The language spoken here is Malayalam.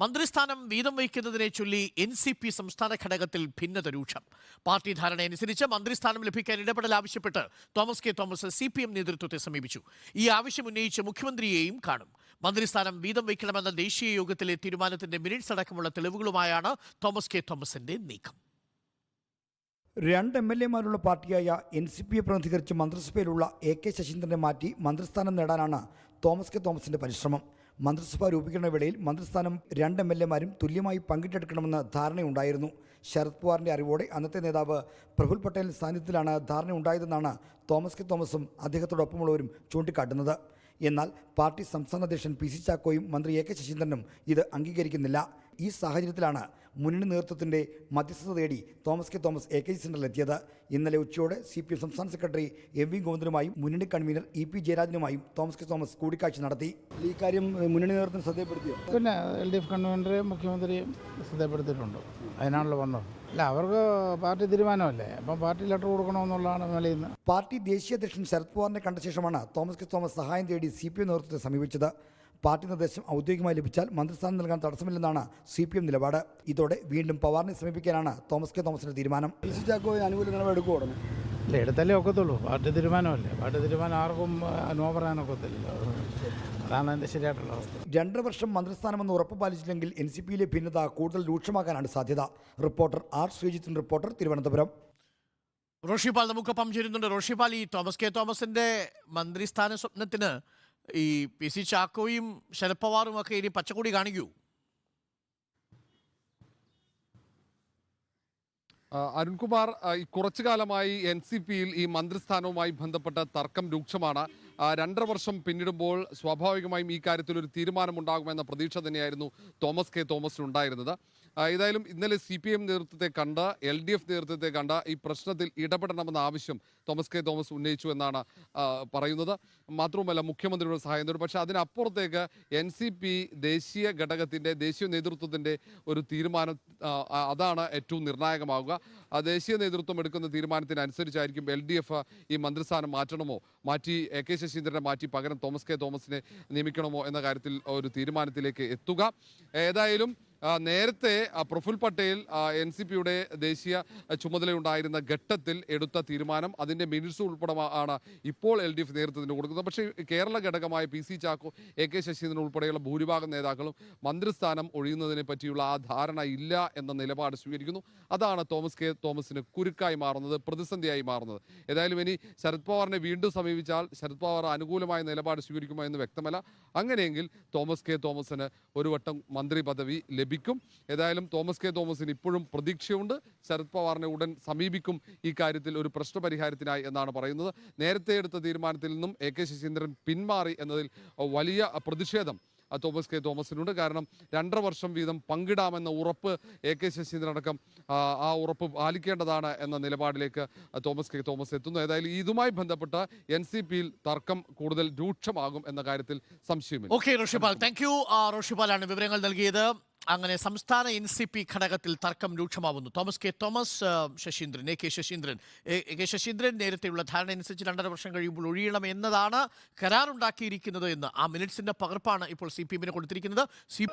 മന്ത്രിസ്ഥാനം വീതം വയ്ക്കുന്നതിനെ ചൊല്ലി എൻ സി പി സംസ്ഥാന ഘടകത്തിൽ ഭിന്നത രൂക്ഷം പാർട്ടി ധാരണയനുസരിച്ച് മന്ത്രിസ്ഥാനം ലഭിക്കാൻ ഇടപെടൽ ആവശ്യപ്പെട്ട് Thomas K. Thomas C P M നേതൃത്വത്തെ സമീപിച്ചു. ഈ ആവശ്യം ഉന്നയിച്ച് മുഖ്യമന്ത്രിയെയും കാണും. മന്ത്രിസ്ഥാനം വീതം വയ്ക്കണമെന്ന ദേശീയ യോഗത്തിലെ തീരുമാനത്തിന്റെ മിനിറ്റ്സ് അടക്കമുള്ള തെളിവുകളുമായാണ് തോമസ് കെ. തോമസിന്റെ നീക്കം. രണ്ട് എം എൽ എമാരുള്ള പാർട്ടിയായ എൻ സി പിയെ പ്രതിനിധീകരിച്ച് മന്ത്രിസഭയിലുള്ള എ കെ ശശീന്ദ്രനെ മാറ്റി മന്ത്രിസ്ഥാനം നേടാനാണ് തോമസ് കെ. തോമസിന്റെ പരിശ്രമം. മന്ത്രിസഭ രൂപീകരണ വേളയിൽ മന്ത്രിസ്ഥാനം രണ്ട് എം എൽ എമാരും തുല്യമായി പങ്കിട്ടെടുക്കണമെന്ന് ധാരണയുണ്ടായിരുന്നു. ശരത് പവാറിന്റെ അറിവോടെ അന്നത്തെ നേതാവ് പ്രഫുൽ പട്ടേലിന്റെ സാന്നിധ്യത്തിലാണ് ധാരണയുണ്ടായതെന്നാണ് തോമസ് കെ തോമസും അദ്ദേഹത്തോടൊപ്പമുള്ളവരും ചൂണ്ടിക്കാട്ടുന്നത്. എന്നാൽ പാർട്ടി സംസ്ഥാന അധ്യക്ഷൻ പി സി ചാക്കോയും മന്ത്രി എ കെ ശശീന്ദ്രനും ഇത് അംഗീകരിക്കുന്നില്ല. ഈ സാഹചര്യത്തിലാണ് മുന്നണി നേതൃത്വത്തിന്റെ മധ്യസ്ഥത തേടി Thomas K Thomas A K G സെന്ററിലെത്തിയത് ഇന്നലെ ഉച്ചയോടെ സി പി എം സംസ്ഥാന സെക്രട്ടറി എം വി ഗോവിന്ദനുമായും മുന്നണി കൺവീനർ ഇ പി ജയരാജനുമായും തോമസ് കെ തോമസ് കൂടിക്കാഴ്ച നടത്തി. ഈ കാര്യം മുന്നണി നേതൃത്വം ശ്രദ്ധപ്പെടുത്തിയോ പിന്നെ എൽ ഡി എഫ് കൺവീനറെയും മുഖ്യമന്ത്രിയും ശ്രദ്ധപ്പെടുത്തിയിട്ടുണ്ട് അതിനാണല്ലോ വന്നത്. അല്ല അവർക്ക് പാർട്ടി തീരുമാനമല്ലേ? അപ്പം പാർട്ടി ലെറ്റർ കൊടുക്കണമെന്നുള്ളതാണ് നിലയിൽ നിന്ന്. പാർട്ടി ദേശീയ അധ്യക്ഷൻ ശരത് പവാറിനെ കണ്ട ശേഷമാണ് തോമസ് കെ. തോമസ് സഹായം തേടി സി പി എം നേതൃത്വത്തെ സമീപിച്ചത്. പാർട്ടി നിർദ്ദേശം ഔദ്യോഗികമായി ലഭിച്ചാൽ മന്ത്രിസ്ഥാനം നൽകാൻ തടസ്സമില്ലെന്നാണ് സി പി എം നിലപാട്. ഇതോടെ വീണ്ടും പവാറിനെ സമീപിക്കാനാണ് തോമസ് കെ. തോമസിന്റെ തീരുമാനം. പി. സി അനുകൂല നിലപാടെടുക്കും ഉടനെ അല്ല എടുത്തല്ലേ ഒക്കത്തുള്ളൂ. പാർട്ടി തീരുമാനമല്ലേ? പാർട്ടി തീരുമാനം ആർക്കും നോ പറയാനൊക്കത്തില്ലല്ലോ അതാണ് അതിന്റെ ശരിയായിട്ടുള്ള അവസ്ഥ. രണ്ടര വർഷം മന്ത്രിസ്ഥാനമെന്ന് ഉറപ്പ് പാലിച്ചില്ലെങ്കിൽ എൻ സി പിയിലെ ഭിന്നത കൂടുതൽ രൂക്ഷമാകാനാണ് സാധ്യത. റിപ്പോർട്ടർ ആർ ശ്രീജിത്തിൻ റിപ്പോർട്ടർ തിരുവനന്തപുരം. റോഷിപാൽ നമുക്കൊപ്പം ചേരുന്നുണ്ട് റോഷിപാൽ ഈ തോമസ് കെ തോമസിന്റെ മന്ത്രിസ്ഥാന സ്വപ്നത്തിന് ഈ പി സി ചാക്കോയും ശരത് പവാറും ഒക്കെ ഇനി പച്ചക്കൂടി കാണിക്കൂ. അരുൺകുമാർ കുറച്ചു കാലമായി എൻ സി പിയിൽ ഈ മന്ത്രിസ്ഥാനവുമായി ബന്ധപ്പെട്ട തർക്കം രൂക്ഷമാണ്. രണ്ടര വർഷം പിന്നിടുമ്പോൾ സ്വാഭാവികമായും ഈ കാര്യത്തിൽ ഒരു തീരുമാനമുണ്ടാകുമെന്ന പ്രതീക്ഷ തന്നെയായിരുന്നു തോമസ് കെ തോമസിനുണ്ടായിരുന്നത് ഏതായാലും ഇന്നലെ സി പി എം നേതൃത്വത്തെ കണ്ട് എൽ ഡി എഫ് നേതൃത്വത്തെ കണ്ട് ഈ പ്രശ്നത്തിൽ ഇടപെടണമെന്ന ആവശ്യം തോമസ് കെ തോമസ് ഉന്നയിച്ചു എന്നാണ് പറയുന്നത്. മാത്രവുമല്ല മുഖ്യമന്ത്രിയുടെ സഹായം തേടും. പക്ഷേ അതിനപ്പുറത്തേക്ക് എൻ സി പി ദേശീയ ഘടകത്തിന്റെ ദേശീയ നേതൃത്വത്തിന്റെ ഒരു തീരുമാനം അതാണ് ഏറ്റവും നിർണായകമാവുക. ആ ദേശീയ നേതൃത്വം എടുക്കുന്ന തീരുമാനത്തിനനുസരിച്ചായിരിക്കും എൽ ഡി എഫ് ഈ മന്ത്രിസ്ഥാനം മാറ്റണമോ? മാറ്റി എ കെ ശശീന്ദ്രനെ മാറ്റി പകരം തോമസ് കെ തോമസിനെ നിയമിക്കണമോ എന്ന കാര്യത്തിൽ ഒരു തീരുമാനത്തിലേക്ക് എത്തുക. ഏതായാലും നേരത്തെ പ്രഫുൽ പട്ടേൽ എൻ സി പിയുടെ ദേശീയ ചുമതലയുണ്ടായിരുന്ന ഘട്ടത്തിൽ എടുത്ത തീരുമാനം അതിന്റെ മിനിറ്റ്സ് ഉൾപ്പെടെ ആണ് ഇപ്പോൾ എൽ ഡി എഫ് നേതൃത്വത്തിന് കൊടുക്കുന്നത്. പക്ഷേ കേരള ഘടകമായ P C Chacko A K Saseendran ഉൾപ്പെടെയുള്ള ഭൂരിഭാഗം നേതാക്കളും മന്ത്രിസ്ഥാനം ഒഴിയുന്നതിനെ പറ്റിയുള്ള ആ ധാരണ ഇല്ല എന്ന നിലപാട് സ്വീകരിക്കുന്നു. അതാണ് തോമസ് കെ തോമസിന് കുരുക്കായി മാറുന്നത് പ്രതിസന്ധിയായി മാറുന്നത്. ഏതായാലും ഇനി ശരത് പവാറിനെ വീണ്ടും സമീപിച്ചാൽ ശരത് പവാർ അനുകൂലമായ നിലപാട് സ്വീകരിക്കുമോ എന്ന് വ്യക്തമല്ല. അങ്ങനെയെങ്കിൽ തോമസ് കെ തോമസിന് ഒരു വട്ടം മന്ത്രി പദവി ലഭിക്കും. ഏതായാലും തോമസ് കെ. തോമസിന് ഇപ്പോഴും പ്രതീക്ഷയുണ്ട്. ശരത് പവാറിനെ ഉടൻ സമീപിക്കും ഈ കാര്യത്തിൽ ഒരു പ്രശ്നപരിഹാരത്തിനായി എന്നാണ് പറയുന്നത്. നേരത്തെ എടുത്ത തീരുമാനത്തിൽ നിന്നും എ. കെ. ശശീന്ദ്രൻ പിന്മാറി എന്നതിൽ വലിയ പ്രതിഷേധം തോമസ് കെ. തോമസിനുണ്ട്. കാരണം രണ്ടര വർഷം വീതം പങ്കിടാമെന്ന ഉറപ്പ് എ. കെ. ശശീന്ദ്രൻ അടക്കം ആ ഉറപ്പ് പാലിക്കേണ്ടതാണ് എന്ന നിലപാടിലേക്ക് തോമസ് കെ. തോമസ് എത്തുന്നു. ഏതായാലും ഇതുമായി ബന്ധപ്പെട്ട എൻ. സി. പിയിൽ തർക്കം കൂടുതൽ രൂക്ഷമാകും എന്ന കാര്യത്തിൽ സംശയമില്ല. ഓക്കെ റോഷിപാൽ. Thank you. റോഷിപാലാണ് വിവരങ്ങൾ നൽകിയത്. അങ്ങനെ സംസ്ഥാന എൻ സി പി ഘടകത്തിൽ തർക്കം രൂക്ഷമാവുന്നു. Thomas K Thomas Saseendran A K Saseendran. A A K Saseendran നേരത്തെയുള്ള ധാരണ അനുസരിച്ച് രണ്ടര വർഷം കഴിയുമ്പോൾ ഒഴിയണം എന്നതാണ് കരാറുണ്ടാക്കിയിരിക്കുന്നത് എന്ന് ആ മിനിറ്റ്സിന്റെ പകർപ്പാണ് ഇപ്പോൾ സി പി എമ്മിന് കൊടുത്തിരിക്കുന്നത്. സി